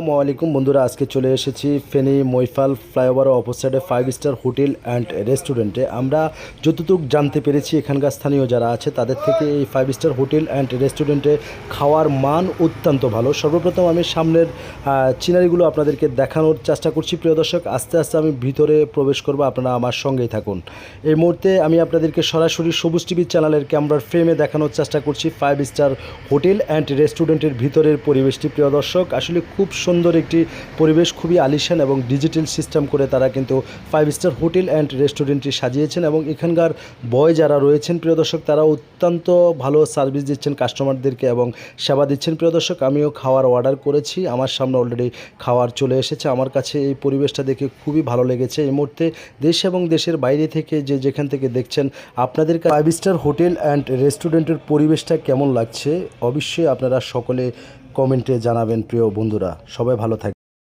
আসসালামু আলাইকুম বন্ধুরা, আজকে চলে এসেছি ফেনী মৈফাল ফ্লাইওভার অপোসাইডে ফাইভ স্টার হোটেল অ্যান্ড রেস্টুরেন্টে আমরা যতটুকু জানতে পেরেছি, এখানকার স্থানীয় যারা আছে, তাদের থেকে এই ফাইভ স্টার হোটেল অ্যান্ড রেস্টুরেন্টে খাওয়ার মান অত্যন্ত ভালো। সর্বপ্রথম আমি সামনের চিনারিগুলো আপনাদেরকে দেখানোর চেষ্টা করছি। প্রিয় দর্শক, আস্তে আস্তে আমি ভিতরে প্রবেশ করব, আপনারা আমার সঙ্গেই থাকুন। এই মুহূর্তে আমি আপনাদেরকে সরাসরি সবুজ টিভি চ্যানেলের ক্যামেরার ফ্রেমে দেখানোর চেষ্টা করছি ফাইভ স্টার হোটেল অ্যান্ড রেস্টুরেন্টের ভিতরের পরিবেশটি। প্রিয় দর্শক, আসলে খুব সুন্দর একটি পরিবেশ, খুবই আলিশান এবং ডিজিটাল সিস্টেম করে তারা কিন্তু ফাইভ স্টার হোটেল অ্যান্ড রেস্টুরেন্টটি সাজিয়েছেন এবং এখানকার বয় যারা রয়েছেন, প্রিয় দর্শক, তারা অত্যন্ত ভালো সার্ভিস দিচ্ছেন কাস্টমারদেরকে এবং সেবা দিচ্ছেন। প্রিয় দর্শক, আমিও খাওয়ার অর্ডার করেছি, আমার সামনে অলরেডি খাওয়ার চলে এসেছে। আমার কাছে এই পরিবেশটা দেখে খুবই ভালো লেগেছে। এই মুহূর্তে দেশ এবং দেশের বাইরে থেকে যে যেখান থেকে দেখছেন, আপনাদের ফাইভ স্টার হোটেল অ্যান্ড রেস্টুরেন্টের পরিবেশটা কেমন লাগছে? অবশ্যই আপনারা সকলে কমেন্টে জানাবেন প্রিয় বন্ধুরা। সবাই ভালো থাকবেন।